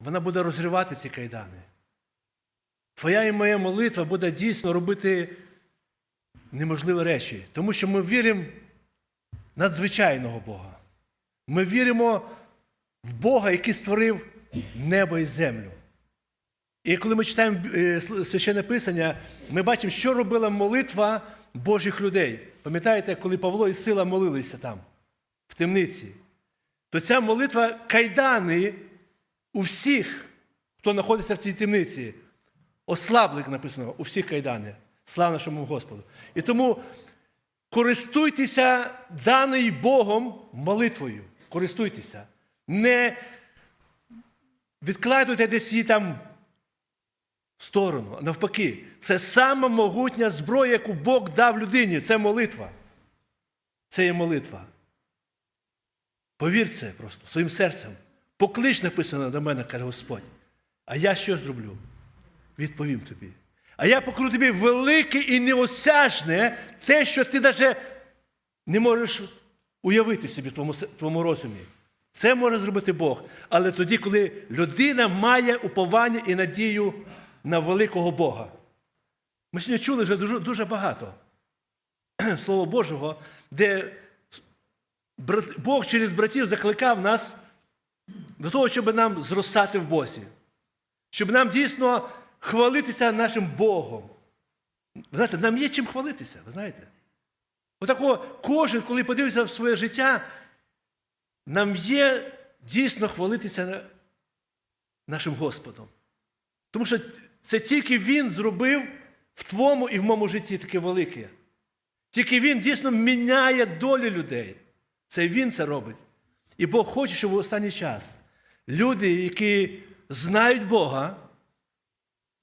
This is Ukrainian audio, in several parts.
вона буде розривати ці кайдани. Твоя і моя молитва буде дійсно робити неможливі речі, тому що ми віримо надзвичайного Бога. Ми віримо в Бога, який створив небо і землю. І коли ми читаємо е, священне писання, ми бачимо, що робила молитва Божих людей. Пам'ятаєте, коли Павло і Сила молилися там, в темниці, то ця молитва кайдани у всіх, хто знаходиться в цій темниці, ослаблик написано у всіх кайдани. Слава нашому Господу. І тому користуйтеся даною Богом молитвою. Користуйтеся. Не відкладуйте десь її там в сторону. Навпаки, це сама могутня зброя, яку Бог дав людині. Це молитва. Це є молитва. Повір це просто своїм серцем. Поклич написано до мене, каже Господь. А я що зроблю? Відповім тобі. А я покажу тобі велике і неосяжне те, що ти навіть не можеш уявити собі в твоєму, твоєму розумі. Це може зробити Бог. Але тоді, коли людина має уповання і надію на великого Бога. Ми сьогодні чули вже дуже, дуже багато Слова Божого, де Бог через братів закликав нас до того, щоб нам зростати в Бозі, щоб нам дійсно хвалитися нашим Богом. Ви знаєте, нам є чим хвалитися, ви знаєте? Отако кожен, коли подивиться в своє життя, нам є дійсно хвалитися нашим Господом. Тому що це тільки Він зробив в твоєму і в моєму житті таке велике. Тільки Він дійсно міняє долі людей. Це Він це робить. І Бог хоче, щоб в останній час люди, які знають Бога,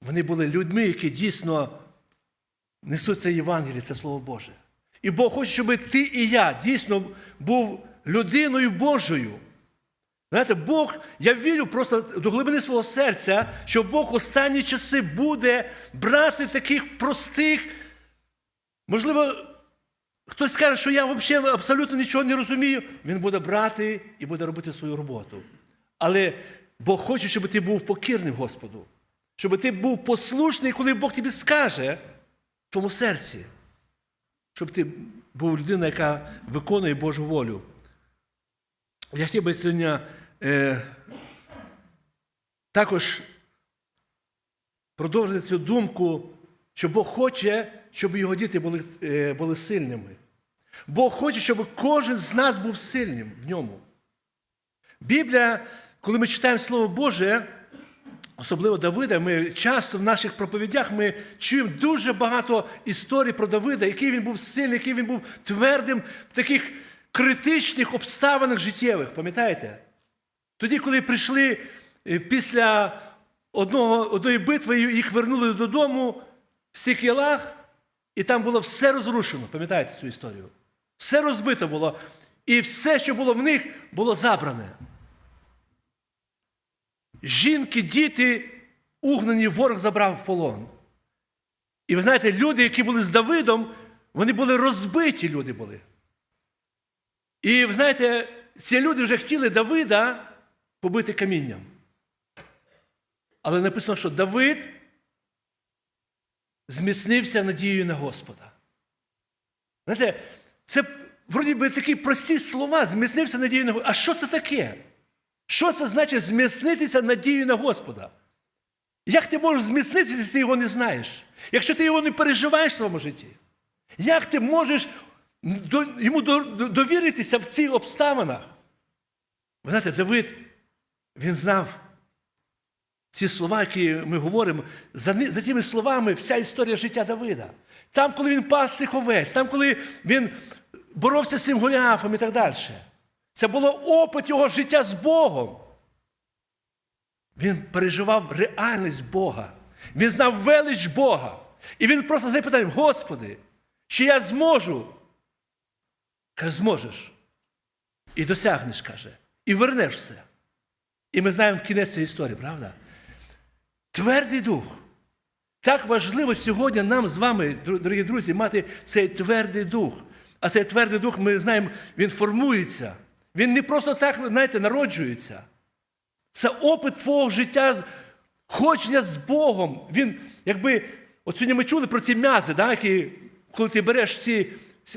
вони були людьми, які дійсно несуть це Євангеліє, це Слово Боже. І Бог хоче, щоб ти і я дійсно був людиною Божою. Знаєте, Бог, я вірю просто до глибини свого серця, що Бог останні часи буде брати таких простих, можливо, хтось скаже, що я взагалі абсолютно нічого не розумію. Він буде брати і буде робити свою роботу. Але Бог хоче, щоб ти був покірним Господу, щоб ти був послушний, коли Бог тобі скаже в твоєму серці, щоб ти був людина, яка виконує Божу волю. Я хотів би сьогодні е, також продовжити цю думку, що Бог хоче, щоб його діти були, е, були сильними. Бог хоче, щоб кожен з нас був сильним в ньому. Біблія, коли ми читаємо Слово Боже, особливо Давида, ми часто в наших проповідях ми чуємо дуже багато історій про Давида, який він був сильний, який він був твердим в таких критичних обставинах життєвих, пам'ятаєте? Тоді, коли прийшли е, після одного, одної битви, їх вернули додому в Сікілах, і там було все розрушено, пам'ятаєте цю історію? Все розбито було. І все, що було в них, було забране. Жінки, діти, угнані ворог забрав в полон. І ви знаєте, люди, які були з Давидом, вони були розбиті люди були. І ви знаєте, ці люди вже хотіли Давида побити камінням. Але написано, що Давид зміцнився надією на Господа. Знаєте, це вроді би такі прості слова, зміцнився надією на Господа. А що це таке? Що це значить зміцнитися надією на Господа? Як ти можеш зміцнитися, якщо ти його не знаєш? Якщо ти його не переживаєш в своєму житті? Як ти можеш йому довіритися в цих обставинах? Ви знаєте, Давид, він знав ці слова, які ми говоримо, за, за тими словами вся історія життя Давида. Там, коли він пас цих овець, там, коли він боровся з цим Голіафом і так далі. Це було опит його життя з Богом. Він переживав реальність Бога. Він знав велич Бога. І він просто задає питання, Господи, чи я зможу? Каже, зможеш. І досягнеш, каже, і вернеш все. І ми знаємо в кінець цієї історії, правда? Твердий дух. Так важливо сьогодні нам з вами, дорогі друзі, мати цей твердий дух. А цей твердий дух, ми знаємо, він формується. Він не просто так, знаєте, народжується. Це опит твого життя, ходження з Богом. Він, якби, от сьогодні ми чули про ці м'язи, да, які, коли ти береш ці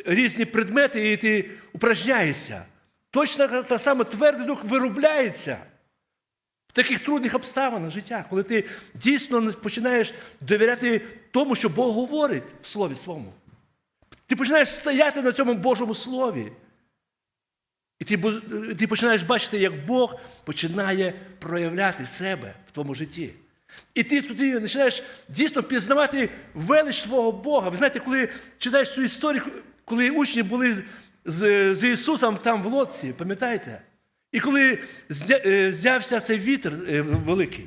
різні предмети і ти упражняєшся. Точно та- та саме твердий дух виробляється в таких трудних обставинах життя, коли ти дійсно починаєш довіряти тому, що Бог говорить в Слові Своєму. Ти починаєш стояти на цьому Божому Слові. І ти, ти починаєш бачити, як Бог починає проявляти себе в твоєму житті. І ти туди починаєш дійсно пізнавати велич свого Бога. Ви знаєте, коли читаєш цю історію, коли учні були з, з, з Ісусом там в лодці, пам'ятаєте? І коли е, знявся цей вітер е, великий,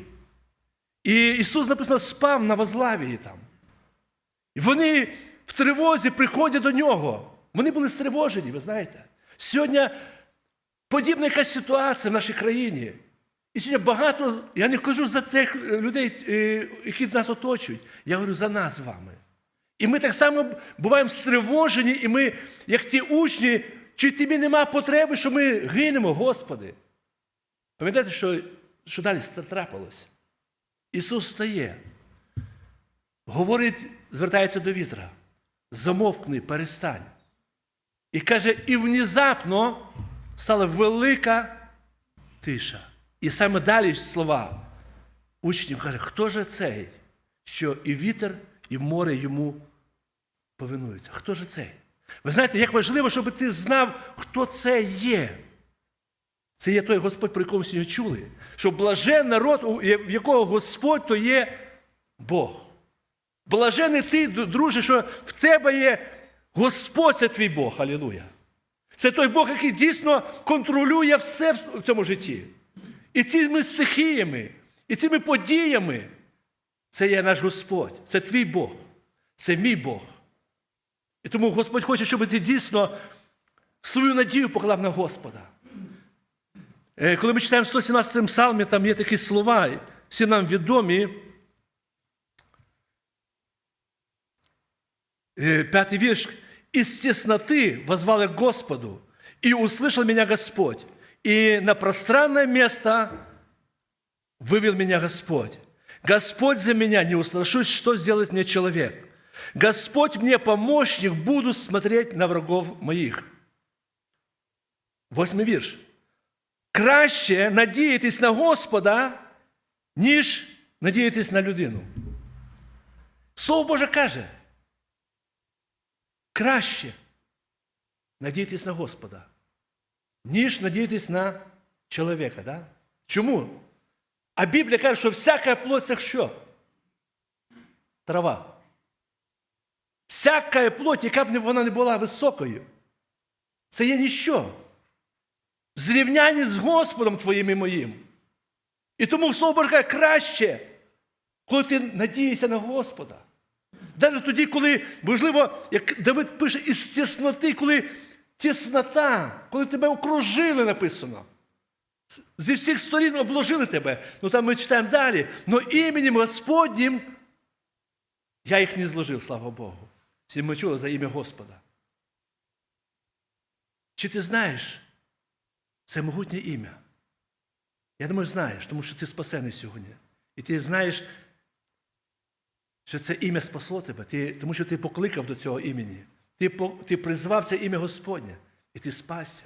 і Ісус написано спав на возлавії там. І вони в тривозі приходять до нього. Вони були стривожені, ви знаєте. Сьогодні подібна якась ситуація в нашій країні. І сьогодні багато, я не кажу за цих е, людей, е, які нас оточують, я говорю за нас з вами. І ми так само буваємо стривожені, і ми, як ті учні, чи тобі нема потреби, що ми гинемо, Господи. Пам'ятаєте, що, що далі трапилось? Ісус стає, говорить, звертається до вітра. Замовкни, перестань. І каже, і внезапно стала велика тиша. І саме далі слова учнів каже, хто же цей, що і вітер, і море йому повинуються? Хто же цей? Ви знаєте, як важливо, щоб ти знав, хто це є. Це є той Господь, про якого сьогодні чули. Що блажен народ, в якого Господь, то є Бог. Блажений ти, друже, що в тебе є Господь, це твій Бог. Алілуя. Це той Бог, який дійсно контролює все в цьому житті. І цими стихіями, і цими подіями, це є наш Господь, це твій Бог, це мій Бог. І тому Господь хоче, щоб ти дійсно свою надію поклав на Господа. Е, Коли ми читаємо в 117 псалмі, там є такі слова, всі нам відомі. Э, Пятый вирш. «Из тесноты возвал я к Господу, и услышал меня Господь, и на пространное место вывел меня Господь. Господь за меня, не устрашусь, что сделает мне человек. Господь мне помощник, буду смотреть на врагов моих». Восьмий вірш. Краще надіятись на Господа, ніж надіятись на людину. Слово Боже каже, краще надіятись на Господа, ніж надіятись на чоловіка. Да? Чому? А Біблія каже, що всяка плоть це що? Трава. Всяка плоть, яка б вона не була високою, це є ніщо. В зрівнянні з Господом твоїм і моїм. І тому Слово Боже каже, краще, коли ти надієшся на Господа. Навіть тоді, коли, можливо, як Давид пише, із тісноти, коли тіснота, коли тебе окружили, написано. Зі всіх сторін обложили тебе. Ну там ми читаємо далі. Но іменем Господнім я їх не зложив, слава Богу. Всі ми чули за ім'я Господа. Чи ти знаєш це могутнє ім'я? Я думаю, знаєш, тому що ти спасений сьогодні. І ти знаєш, що це ім'я спасло тебе, ти, тому що ти покликав до цього імені. Ти, ти призвав це ім'я Господнє, і ти спасся.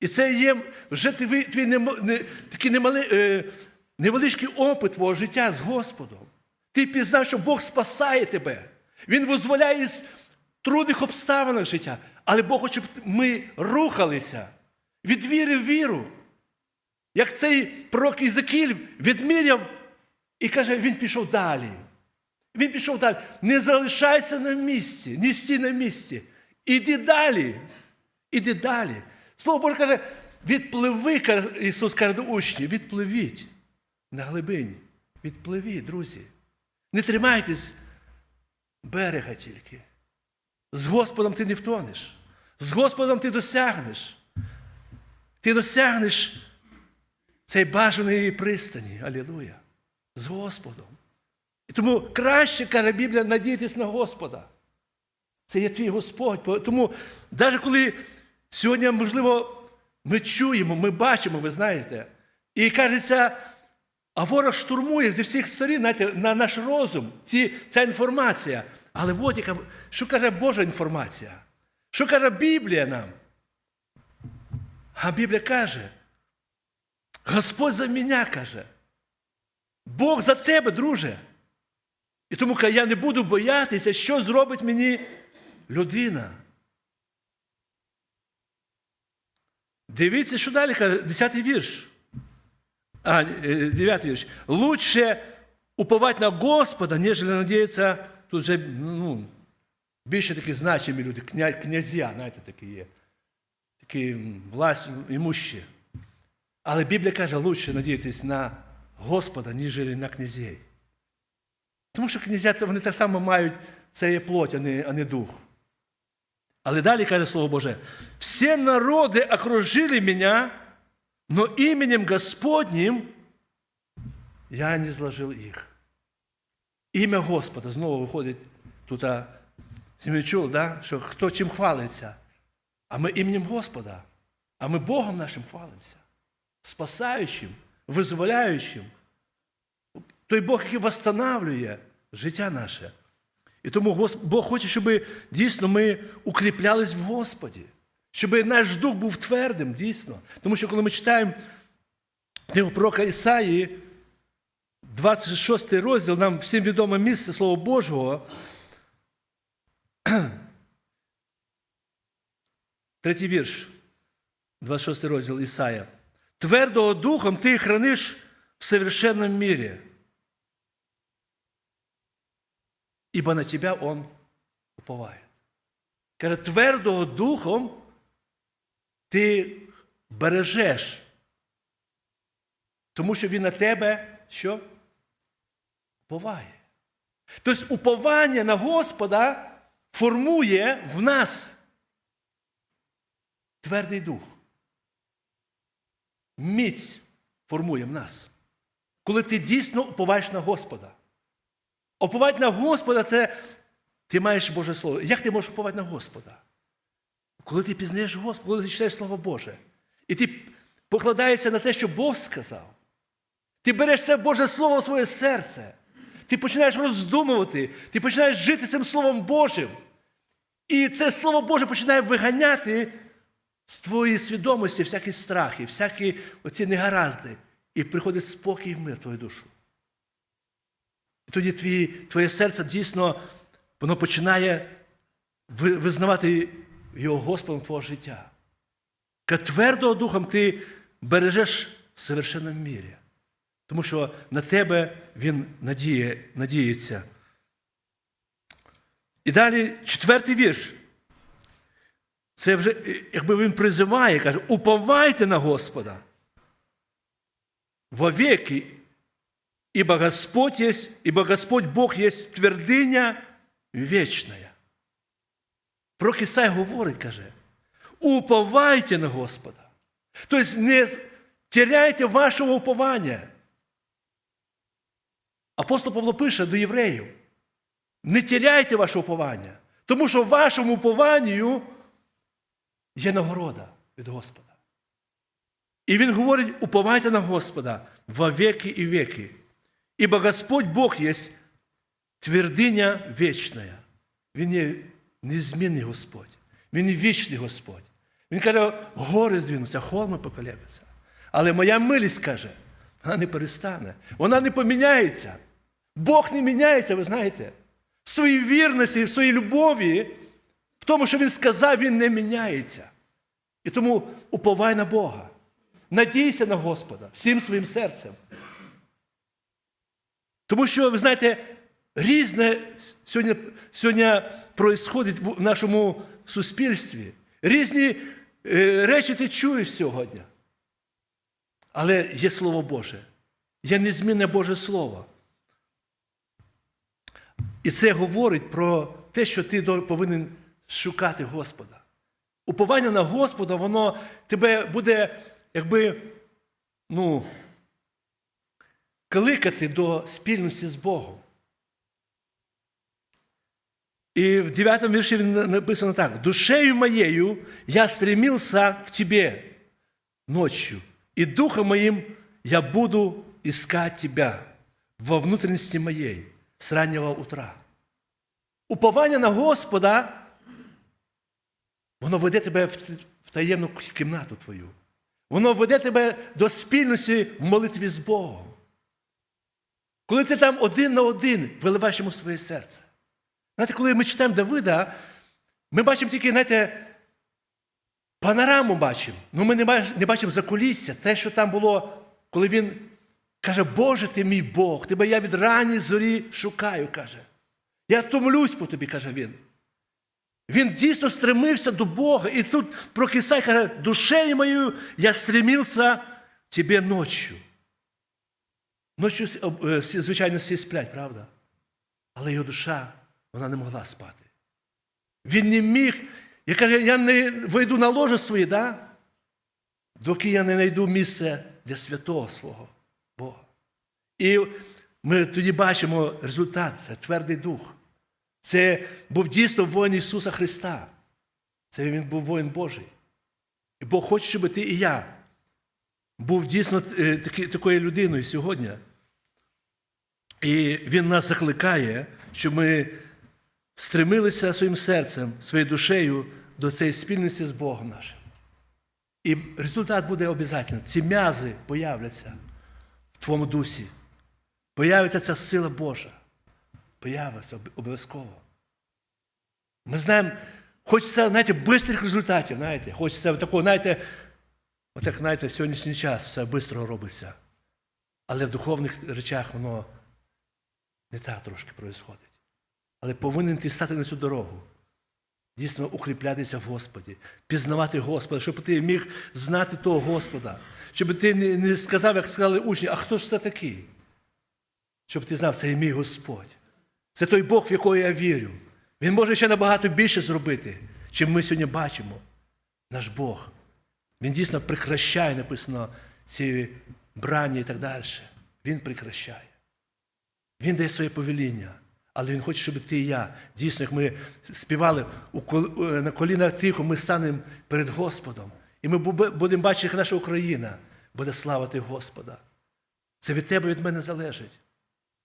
І це є вже твій, твій немо- не, такий немали, е, невеличкий опит твого життя з Господом. Ти пізнав, що Бог спасає тебе. Він визволяє з трудних обставин життя. Але Бог хоче, щоб ми рухалися від віри в віру. Як цей пророк Ізекіль відміряв і каже, він пішов далі. Він пішов далі. Не залишайся на місці, не стій на місці. Іди далі. Іди далі. Слово Боже каже, відпливи, Ісус каже до учнів, відпливіть на глибині. Відпливіть, друзі. Не тримайтесь берега тільки. З Господом ти не втонеш. З Господом ти досягнеш. Ти досягнеш цей бажаної пристані. Алілуя. З Господом. І тому краще, каже Біблія, надіятись на Господа. Це є твій Господь. Тому, навіть коли сьогодні, можливо, ми чуємо, ми бачимо, ви знаєте, І кажеться, а ворог штурмує зі всіх сторін знаєте, на наш розум, ці, ця інформація. Але от яка, що каже Божа інформація? Що каже Біблія нам? А Біблія каже, Господь за мене каже. Бог за тебе, друже. І тому я не буду боятися, що зробить мені людина. Дивіться, що далі каже, 10 вірш. А, 9 вірш. Лучше уповать на Господа, ніж надіятися, тут вже ну, більше такі значимі люди, кня, князя, знаєте, такі є. Такі власть імущі. Але Біблія каже, лучше надіятись на Господа, ніж на князей. Тому що князя вони так само мають це є плоть, а не, а не дух. Але далі каже Слово Боже, всі народи окружили мене, но именем Господнім я не зложив їх. Ім'я Господа знову виходить тут, чули, да? що хто чим хвалиться. А ми іменем Господа, а ми Богом нашим хвалимося, спасаючим, визволяючим. Той Бог, який восстанавлює життя наше. І тому Бог хоче, щоб дійсно ми укріплялись в Господі, щоб наш дух був твердим, дійсно. Тому що коли ми читаємо книгу пророка Ісаї, 26 розділ, нам всім відоме місце Слова Божого. Третій вірш, 26 розділ Ісая. Твердого духом ти храниш в совершенном мире, ибо на тебя Он уповает. Каже, твердого духом ти бережеш, тому що він на тебе що? Уповає. Тобто уповання на Господа формує в нас твердий дух. Міць формує в нас. Коли ти дійсно уповаєш на Господа. Уповати на Господа це ти маєш Боже Слово. Як ти можеш уповати на Господа? Коли ти пізнаєш Господа, коли ти читаєш Слово Боже, і ти покладаєшся на те, що Бог сказав. Ти береш це Боже Слово в своє серце. Ти починаєш роздумувати, ти починаєш жити цим Словом Божим. І це Слово Боже починає виганяти з твоєї свідомості всякі страхи, всякі оці негаразди. І приходить спокій і мир в твою душу. І тоді твій, твоє серце дійсно воно починає визнавати його Господом твого життя. Твердого духом ти бережеш в совершенному мірі. Тому що на тебе він надіє, надіється. І далі четвертий вірш. Це вже, е, якби він призиває, каже, уповайте на Господа. Вовеки, ибо Господь есть, ибо Господь Бог есть твердиня вечная. Про Ісай говорить, каже, уповайте на Господа. Тобто не теряйте вашого уповання. Апостол Павло пише до євреїв: не теряйте вашого уповання, тому що в вашому упованню є нагорода від Господа. І він говорить: уповайте на Господа во веки і веки. Ибо Господь Бог є твердиня вечная. Він є незмінний Господь. Він є вічний Господь. Він каже, гори здвинуться, холми поколебляться. Але моя милість каже, вона не перестане, вона не поміняється. Бог не міняється, ви знаєте. В своїй вірності, в своїй любові, в тому, що Він сказав, Він не міняється. І тому уповай на Бога. Надійся на Господа всім своїм серцем. Тому що, ви знаєте, різне сьогодні, сьогодні происходить в нашому суспільстві. Різні е, речі ти чуєш сьогодні. Але є Слово Боже, є незмінне Боже Слово. І це говорить про те, що ти повинен шукати Господа. Уповання на Господа, воно тебе буде, якби, ну, кликати до спільності з Богом. І в 9 вірші він написано так: душею моєю я стремился к тебе ночью, і духом моїм я буду искать тебя во внутренности моей с раннего утра. Уповання на Господа, воно веде тебе в таємну кімнату твою. Воно веде тебе до спільності в молитві з Богом. Коли ти там один на один виливаєш йому своє серце. Знаєте, коли ми читаємо Давида, ми бачимо тільки, знаєте, панораму бачимо. Ну ми не бачимо, закулісся, те, що там було, коли він каже, Боже ти мій Бог, тебе я від ранньої зорі шукаю, каже. Я томлюсь по тобі, каже він. Він дійсно стремився до Бога. І тут прокисай, каже, душею мою я стремився тебе ночью. Ночі, е, звичайно, всі сплять, правда? Але його душа, вона не могла спати. Він не міг, я каже, я не вийду на ложе своє, да? доки я не знайду місце для святого свого Бога. І ми тоді бачимо результат, це твердий дух. Це був дійсно воїн Ісуса Христа. Це Він був воїн Божий. І Бог хоче, щоб ти і я був дійсно е, такою людиною сьогодні. І Він нас закликає, щоб ми стремилися своїм серцем, своєю душею до цієї спільності з Богом нашим. І результат буде обов'язково. Ці м'язи появляться в твоєму дусі. Появиться ця сила Божа. Появиться обов'язково. Ми знаємо, хочеться, знаєте, швидких результатів, знаєте, хочеться такого, знаєте, отак, знаєте, сьогоднішній час все швидко робиться. Але в духовних речах воно не так трошки відбувається. Але повинен ти стати на цю дорогу. Дійсно укріплятися в Господі, пізнавати Господа, щоб ти міг знати того Господа, щоб ти не сказав, як сказали учні, а хто ж це такий? Щоб ти знав, це і мій Господь. Це той Бог, в якого я вірю. Він може ще набагато більше зробити, чим ми сьогодні бачимо. Наш Бог. Він дійсно прикращає, написано, ці брані і так далі. Він прикращає. Він дає своє повеління. Але Він хоче, щоб ти і я, дійсно, як ми співали е, на колінах тихо, ми станемо перед Господом. І ми будемо бачити, як наша Україна буде славити Господа. Це від тебе, від мене залежить.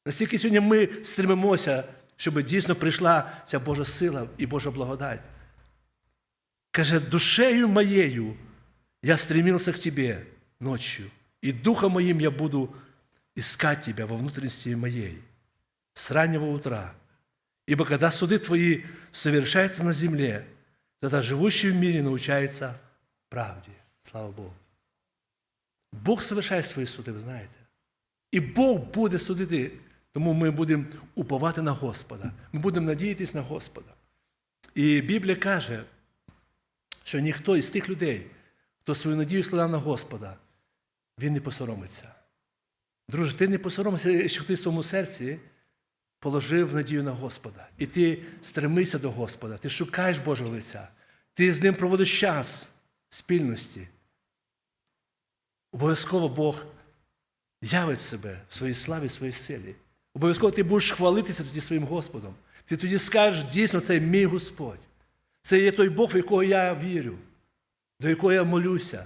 Настільки сьогодні ми стремимося, щоб дійсно прийшла ця Божа сила і Божа благодать. Каже, душею моєю я стремился к тебе ночью, и духом моим я буду искать тебя во внутренности моей с раннего утра. Ибо когда суды твои совершаются на земле, тогда живущий в мире научается правде. Слава Богу. Бог совершає свої суди, ви знаєте. І Бог буде судити. Тому ми будемо уповати на Господа. Ми будемо надіятись на Господа. І Біблія каже, що ніхто із тих людей, хто свою надію складав на Господа, він не посоромиться. Друже, ти не посоромишся, якщо ти в своєму серці положив надію на Господа. І ти стремишся до Господа, ти шукаєш Божого лиця, ти з ним проводиш час спільності. Обов'язково Бог явить себе в своїй славі, в своїй силі. Обов'язково ти будеш хвалитися тоді своїм Господом. Ти тоді скажеш, дійсно, це мій Господь. Це є той Бог, в якого я вірю, до якого я молюся.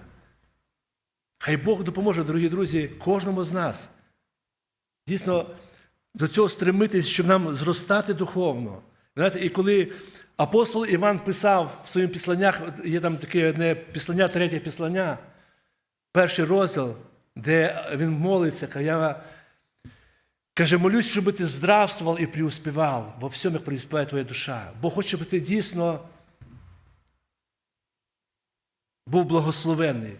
Хай Бог допоможе, дорогі друзі, кожному з нас. Дійсно, до цього стремитись, щоб нам зростати духовно. Знаєте, і коли апостол Іван писав в своїх післаннях, є там таке одне післання, третє післання, перший розділ, де він молиться, каже, каже, молюсь, щоб ти здравствував і преуспівав во всьому, як преуспіває твоя душа. Бо хоче, щоб ти дійсно був благословений,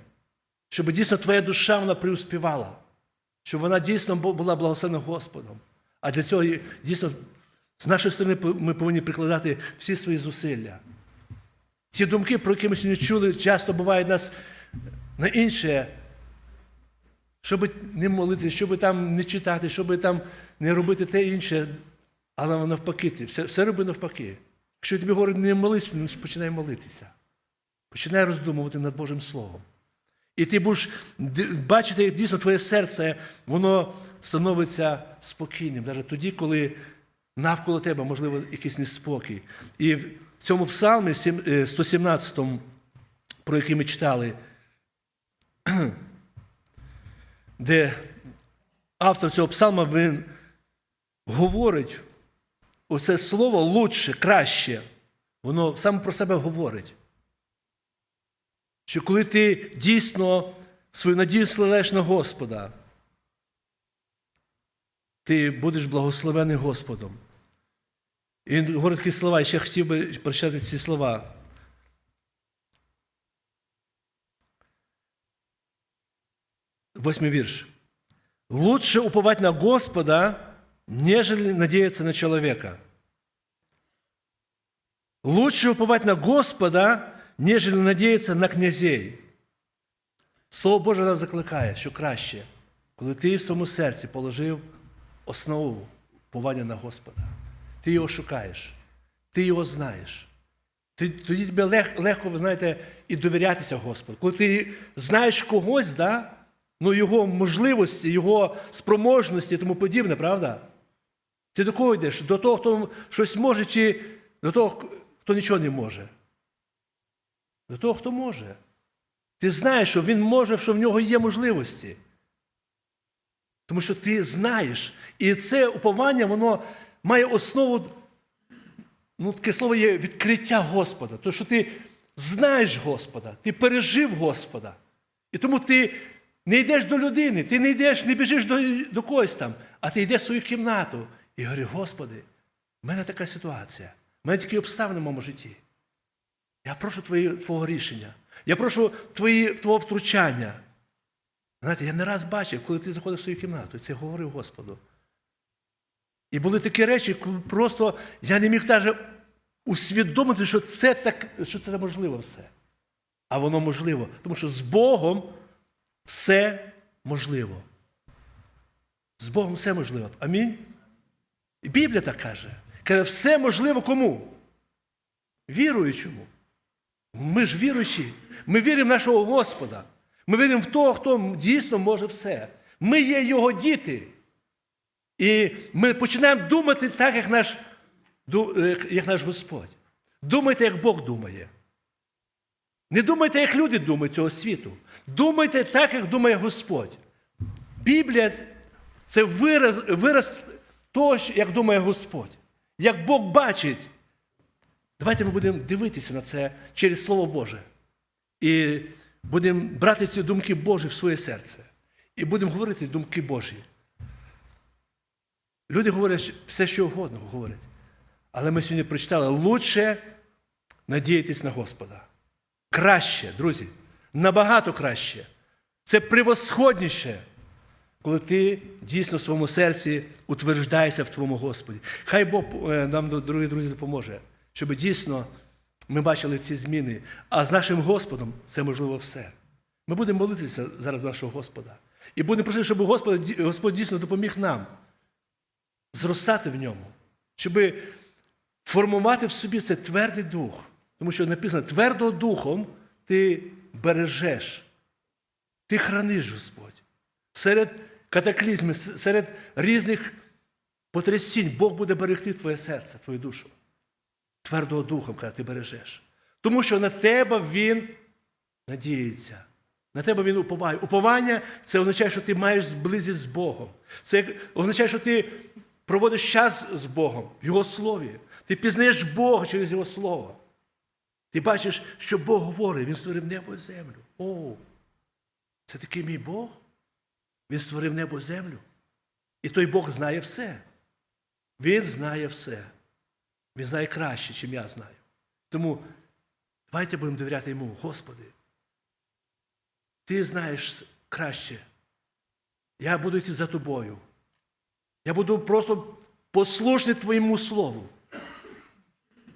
щоб дійсно твоя душа вона преуспівала, щоб вона дійсно була благословена Господом. А для цього дійсно з нашої сторони ми повинні прикладати всі свої зусилля. Ці думки, про які ми сьогодні чули, часто бувають нас на інше, щоб не молитися, щоб там не читати, щоб там не робити те інше, але навпаки, ти все, все роби навпаки. Якщо тобі говорю, не молись, ну починай молитися. Починай роздумувати над Божим Словом. І ти будеш бачити, як дійсно твоє серце, воно становиться спокійним, навіть тоді, коли навколо тебе, можливо, якийсь неспокій. І в цьому псалмі е, 117, про який ми читали, де автор цього псалма він говорить оце слово лучше, краще. Воно саме про себе говорить. Що коли ти дійсно свою надію складаєш на Господа, ти будеш благословений Господом. І він говорить такі слова, і ще хотів би прочитати ці слова. Восьмий вірш. Лучше уповать на Господа, нежели надеяться на человека. Лучше уповать на Господа, нежели надіятися на князей. Слово Боже нас закликає, що краще, коли ти в своєму серці положив основу уповання на Господа. Ти його шукаєш, ти його знаєш. Тоді тобі лег, легко, ви знаєте, і довірятися Господу. Коли ти знаєш когось, да, ну, його можливості, його спроможності і тому подібне, правда? Ти до кого йдеш? До того, хто щось може, чи до того, хто нічого не може? До того, хто може. Ти знаєш, що він може, що в нього є можливості. Тому що ти знаєш. І це уповання, воно має основу, ну, таке слово є відкриття Господа. Тому що ти знаєш Господа, ти пережив Господа. І тому ти не йдеш до людини, ти не йдеш, не біжиш до, до когось там, а ти йдеш в свою кімнату і говориш, Господи, в мене така ситуація, в мене такі обставини в моєму житті. Я прошу твої, Твого рішення. Я прошу твої, Твого втручання. Знаєте, я не раз бачив, коли ти заходив в свою кімнату, і це говорив Господу. І були такі речі, коли просто я не міг навіть усвідомити, що це так, що це можливо все. А воно можливо, тому що з Богом все можливо. З Богом все можливо. Амінь. І Біблія так каже. Каже, все можливо кому? Віруючому. Ми ж віруючі. Ми віримо в нашого Господа. Ми віримо в того, хто дійсно може все. Ми є Його діти. І ми починаємо думати так, як наш, як наш Господь. Думайте, як Бог думає. Не думайте, як люди думають цього світу. Думайте так, як думає Господь. Біблія це вираз, вираз того, як думає Господь. Як Бог бачить. Давайте ми будемо дивитися на це через Слово Боже. І будемо брати ці думки Божі в своє серце. І будемо говорити думки Божі. Люди говорять все, що угодно говорять. Але ми сьогодні прочитали лучше надіятись на Господа. Краще, друзі, набагато краще. Це превосходніше, коли ти дійсно в своєму серці утверждаєшся в твоєму Господі. Хай Бог е, нам, дорогі друзі, допоможе, щоб дійсно ми бачили ці зміни. А з нашим Господом це можливо все. Ми будемо молитися зараз нашого Господа. І будемо просити, щоб Господь, Господь дійсно допоміг нам зростати в ньому, щоб формувати в собі цей твердий дух. Тому що написано, твердо духом ти бережеш, ти храниш Господь. Серед катаклізмів, серед різних потрясінь Бог буде берегти твоє серце, твою душу. Твердого духом, коли ти бережеш. Тому що на тебе Він надіється. На тебе він уповає. Уповання це означає, що ти маєш зблизість з Богом. Це означає, що ти проводиш час з Богом в Його слові. Ти пізнаєш Бога через Його Слово. Ти бачиш, що Бог говорить, Він створив небо і землю. О, це такий мій Бог. Він створив небо і землю. І той Бог знає все. Він знає все. Він знає краще, чим я знаю. Тому давайте будемо довіряти йому, Господи. Ти знаєш краще. Я буду йти за тобою. Я буду просто послушний Твоєму Слову.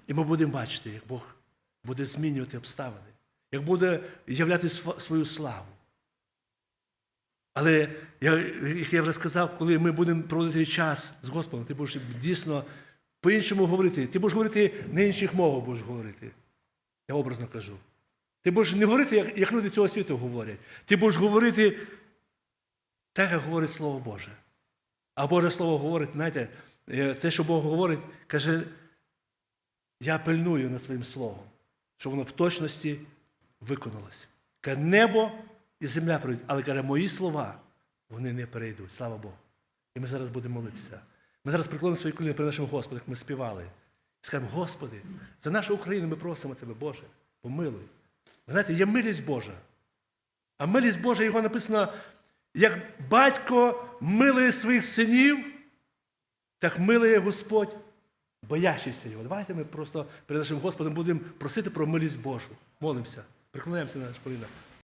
І ми будемо бачити, як Бог буде змінювати обставини, як буде являти свою славу. Але, як я вже сказав, коли ми будемо проводити час з Господом, ти будеш дійсно по-іншому говорити. Ти будеш говорити на інших мовах будеш говорити. Я образно кажу. Ти будеш не говорити, як, як люди цього світу говорять. Ти будеш говорити так, як говорить Слово Боже. А Боже Слово говорить, знаєте, те, що Бог говорить, каже, я пильную над своїм словом, щоб воно в точності виконалося. Каже, небо і земля пройдуть, але каже, мої слова вони не перейдуть. Слава Богу. І ми зараз будемо молитися. Ми зараз приклонимо свої коліни перед нашим Господом, як ми співали. І скажемо, Господи, за нашу Україну ми просимо Тебе, Боже, помилуй. Ви знаєте, є милість Божа. А милість Божа, його написано, як батько милує своїх синів, так милує Господь, боящийся його. Давайте ми просто перед нашим Господом будемо просити про милість Божу. Молимося, приклоняємося на наш коліна.